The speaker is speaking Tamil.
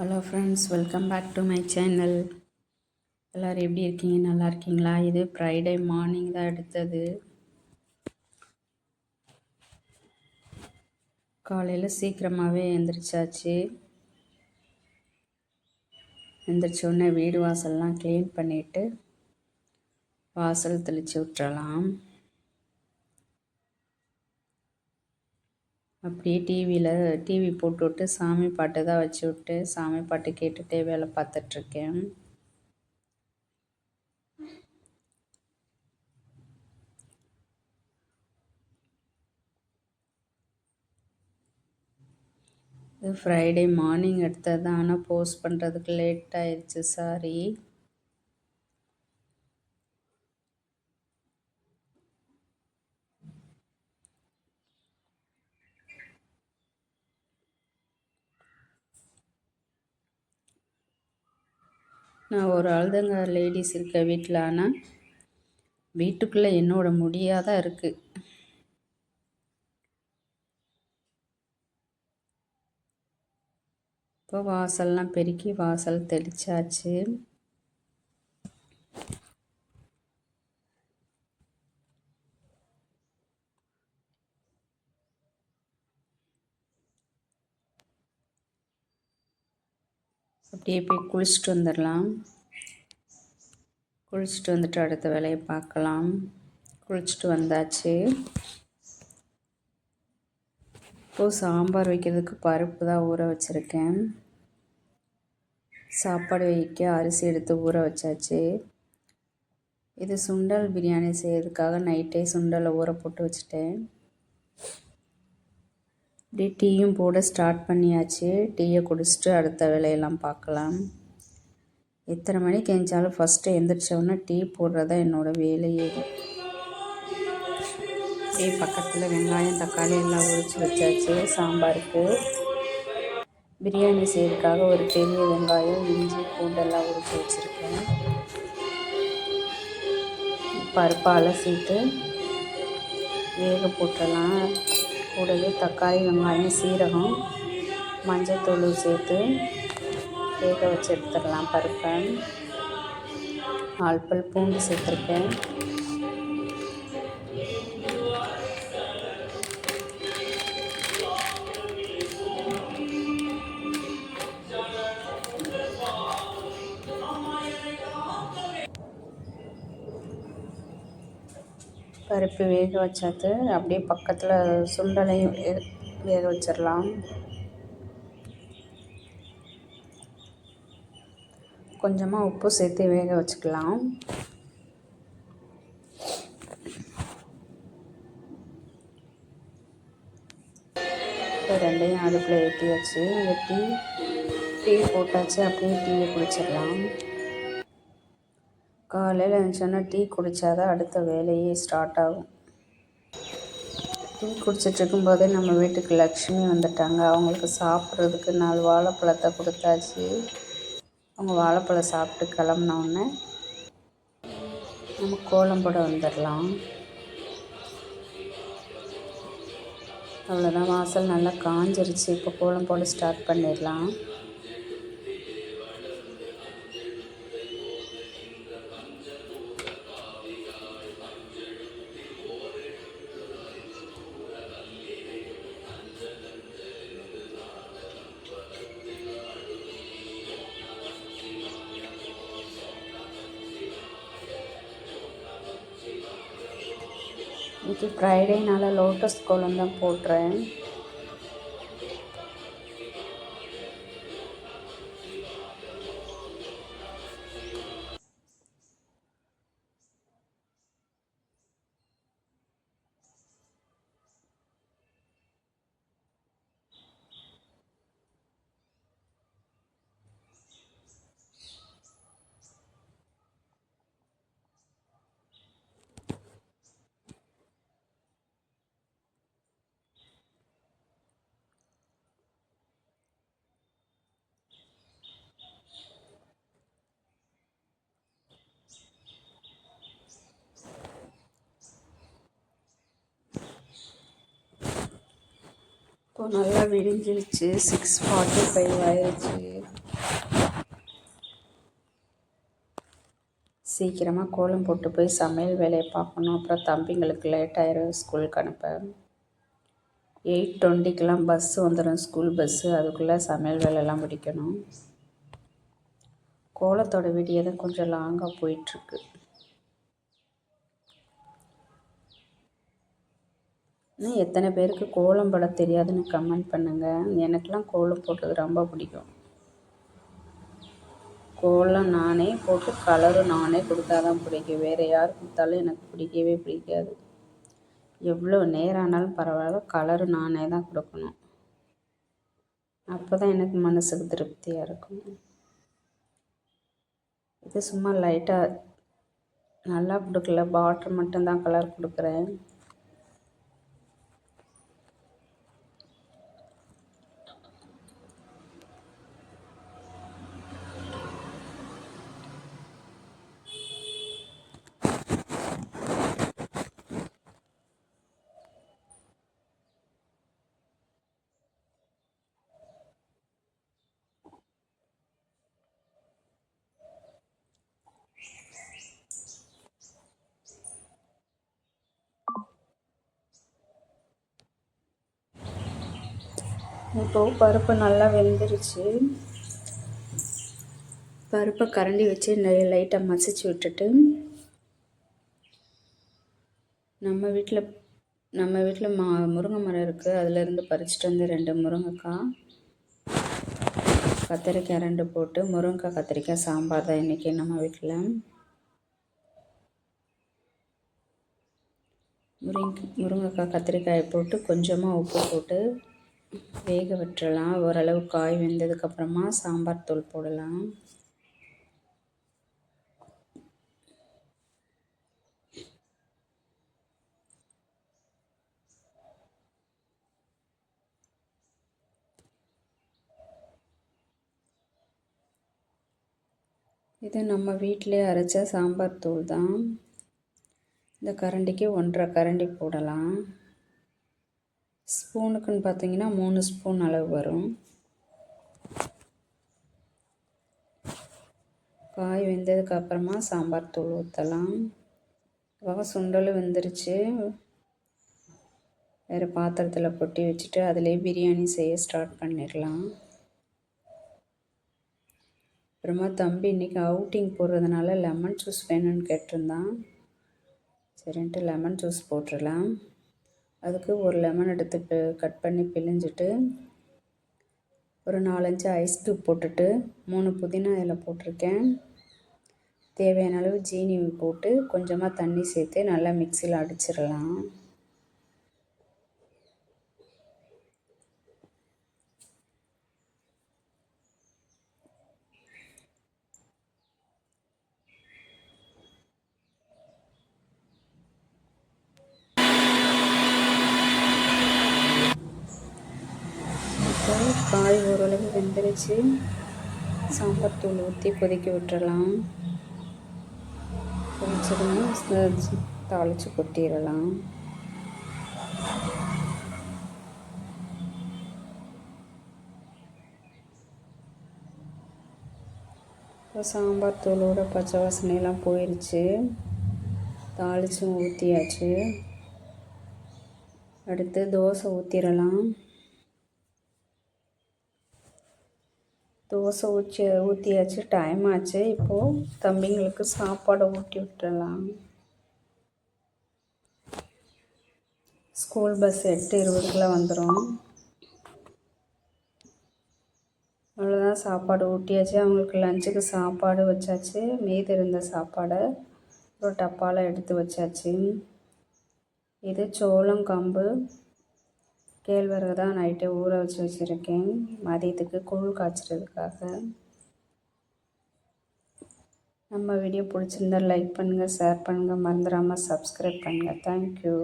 Hello friends welcome back to my channel எல்லோரும் எப்படி இருக்கீங்க? நல்லா இருக்கீங்களா? இது ஃப்ரைடே மார்னிங் தான் எடுத்தது காலையில் சீக்கிரமாகவே எழுந்திரிச்சாச்சு எந்திரிச்சோடனே வீடு வாசல்லாம் க்ளீன் பண்ணிவிட்டு வாசல் தெளித்து விட்டுறலாம். அப்படியே டிவியில் டிவி போட்டு விட்டு சாமி பாட்டு தான் வச்சு விட்டு சாமி பாட்டு கேட்டுகிட்டே வேலை பார்த்துட்ருக்கேன். இது ஃப்ரைடே மார்னிங் எடுத்தது ஆனால் போஸ்ட் பண்ணுறதுக்கு லேட் ஆயிடுச்சு சாரி நான் ஒரு ஆளுதங்க லேடிஸ் இருக்க வீட்டில் ஆனால் வீட்டுக்குள்ளே என்னோட முடியாக தான் இருக்குது இப்போ வாசல்லாம் பெருக்கி வாசல் தெளிச்சாச்சு. அப்படியே போய் குளிச்சுட்டு வந்துடலாம். குளிச்சுட்டு வந்துட்டு அடுத்த வேலையை பார்க்கலாம். குளிச்சுட்டு வந்தாச்சு. இப்போது சாம்பார் வைக்கிறதுக்கு பருப்பு தான் ஊற வச்சுருக்கேன். சாப்பாடு வைக்க அரிசி எடுத்து ஊற வச்சாச்சு. இது சுண்டல் பிரியாணி செய்யறதுக்காக நைட்டே சுண்டலை ஊற போட்டு வச்சுட்டேன். அப்படியே டீயும் போட ஸ்டார்ட் பண்ணியாச்சு. டீயை குடிச்சிட்டு அடுத்த வேலையெல்லாம் பார்க்கலாம். எத்தனை மணிக்கு எழுந்தாலும் ஃபஸ்ட்டு எந்திரிச்சோன்னா டீ போடுறதா என்னோடய வேலையே. டீ பக்கத்தில் வெங்காயம் தக்காளி எல்லாம் உரிச்சு வச்சாச்சு. சாம்பாருக்கு. பிரியாணி செய்யறதுக்காக ஒரு பெரிய வெங்காயம் இஞ்சி பூண்டெல்லாம் உரிச்சு வச்சுருக்கேன். பருப்பை அலசிட்டு வேக போட்டுடலாம். கூடவே தக்காளி வெங்காயம் சீரகம் மஞ்சத்தூள் சேர்த்து வேக வச்சு எடுத்துடலாம் பருப்பை. நாலு பல் பூண்டு சேர்த்துருக்கேன். பருப்பு வேக வச்சாத்து அப்படியே பக்கத்தில் சுண்டலையும் வேக வச்சிடலாம். கொஞ்சமாக உப்பு சேர்த்து வேக வச்சுக்கலாம். இப்போ ரெண்டையும் அடுப்பில் ஏற்றி வச்சு ஏற்றி டீ போட்டாச்சு. அப்படியே டீயை குடிச்சிடலாம். காலையில் எழுந்துச்சோன்னா டீ குடித்தா தான் அடுத்த வேலையே ஸ்டார்ட் ஆகும். டீ குடிச்சிட்ருக்கும்போதே நம்ம வீட்டுக்கு லக்ஷ்மி வந்துட்டாங்க. அவங்களுக்கு சாப்பிட்றதுக்கு நாலு வாழைப்பழத்தை கொடுத்தாச்சு. அவங்க வாழைப்பழம் சாப்பிட்டு கிளம்புனோடனே நம்ம கோலம் போட வந்துடலாம். அவ்வளோதான் வாசல் நல்லா காஞ்சிருச்சு. இப்போ கோலம் போட ஸ்டார்ட் பண்ணிடலாம். இன்றைக்கி ஃப்ரைடேனால் லோட்டஸ் கோலம் தான் போடுறேன். இப்போ நல்லா விரிஞ்சிருச்சு சிக்ஸ் ஃபார்ட்டி ஃபைவ் ஆயிடுச்சு சீக்கிரமாக கோலம் போட்டு போய் சமையல் வேலையை பார்க்கணும். அப்புறம் தம்பிங்களுக்கு லேட் ஆயிரும் ஸ்கூலுக்கு அனுப்பேன் எயிட் டுவெண்ட்டிக்கெலாம் பஸ்ஸு வந்துடும் ஸ்கூல் பஸ்ஸு அதுக்குள்ளே சமையல் வேலையெல்லாம் முடிக்கணும். கோலத்தோட வீடியோ தான் கொஞ்சம் லாங்காக போயிட்டுருக்கு. இன்னும் எத்தனை பேருக்கு கோலம் போட தெரியாதுன்னு கமெண்ட் பண்ணுங்கள் எனக்கெலாம் கோலம் போட்டது ரொம்ப பிடிக்கும். கோலம் நானே போட்டு கலரும் நானே கொடுத்தா தான் பிடிக்கும். வேறு யார் கொடுத்தாலும் எனக்கு பிடிக்கவே பிடிக்காது. எவ்வளோ நேரம் ஆனாலும் பரவாயில்ல கலரு நானே தான் கொடுக்கணும். அப்போ தான் எனக்கு மனசுக்கு திருப்தியாக இருக்கும். இது சும்மா லைட்டாக நல்லா கொடுக்கல பாட்ரு மட்டும்தான் கலர் கொடுக்குறேன். இப்போது பருப்பு நல்லா வெந்துருச்சு. பருப்பை கரண்டி வச்சு நிறைய லைட்டாக மசிச்சு விட்டுட்டு நம்ம வீட்டில் நம்ம வீட்டில் மா முருங்கை மரம் இருக்குது அதுலேருந்து பறிச்சிட்டு வந்து ரெண்டு முருங்கைக்காய் கத்திரிக்காய் ரெண்டு போட்டு முருங்கைக்காய் கத்திரிக்காய் சாம்பார் தான் இன்றைக்கி நம்ம வீட்டில் முருங்கை முருங்கைக்காய் கத்திரிக்காயை போட்டு கொஞ்சமாக உப்பு போட்டு வேக விட்டுறலாம் ஓரளவு காய் வெந்ததுக்கப்புறமா சாம்பார் தூள் போடலாம். இது நம்ம வீட்டிலே அரைச்ச சாம்பார் தூள் தான். இந்த கரண்டிக்கு ஒன்றரை கரண்டி போடலாம். ஸ்பூனுக்குன்னு பார்த்தீங்கன்னா மூணு ஸ்பூன் அளவு வரும். காய் வெந்ததுக்கு அப்புறமா சாம்பார் தூள் ஊற்றலாம் இವಾಗ சுண்டலும் வெந்துருச்சு. வேறு பாத்திரத்தில் கொட்டி வச்சுட்டு அதிலே பிரியாணி செய்ய ஸ்டார்ட் பண்ணிடலாம். அப்புறமா தம்பி இன்றைக்கி அவுட்டிங் போடுறதுனால லெமன் ஜூஸ் வேணும்னு கேட்டிருந்தான். சரின்ட்டு லெமன் ஜூஸ் போட்டுடலாம். அதுக்கு ஒரு லெமன் எடுத்து கட் பண்ணி பிழிஞ்சிட்டு ஒரு நாலஞ்சு ஐஸ் க்யூப் போட்டுட்டு மூணு புதினா இதில் போட்டிருக்கேன். தேவையான அளவு ஜீனி போட்டு கொஞ்சமாக தண்ணி சேர்த்து நல்லா மிக்சியில் அடிச்சிடலாம். காய் ஓரளவு வெந்துருச்சு. சாம்பார் தூள் ஊற்றி கொதிக்க விட்டுறலாம். கொதிச்சதுன்னா தாளித்து கொட்டிடலாம். இப்போ சாம்பார் தூளோட பச்சை வாசனையெல்லாம் போயிடுச்சு தாளிச்சும் ஊற்றியாச்சு அடுத்து தோசை ஊற்றிடலாம் தோசை ஊற்றி ஊற்றியாச்சு டைம் ஆச்சு. இப்போது தம்பிங்களுக்கு சாப்பாடை ஊட்டி விட்டுடலாம் ஸ்கூல் பஸ் எட்டு இருபதுக்குள்ளே வந்துடும் அவ்வளோதான் சாப்பாடு ஊட்டியாச்சு. அவங்களுக்கு லஞ்சுக்கு சாப்பாடு வச்சாச்சு. மீதி இருந்த சாப்பாடை ஒரு டப்பாவில் எடுத்து வச்சாச்சு. இது சோளம் கம்பு கேழ்வரகு தான் நைட்டே ஊற வச்சு வச்சுருக்கேன். மதியத்துக்கு கூழ் காய்ச்சறதுக்காக. நம்ம வீடியோ பிடிச்சிருந்தா லைக் பண்ணுங்கள் ஷேர் பண்ணுங்கள் மறந்துடாமல் சப்ஸ்கிரைப் பண்ணுங்கள் தேங்க்யூ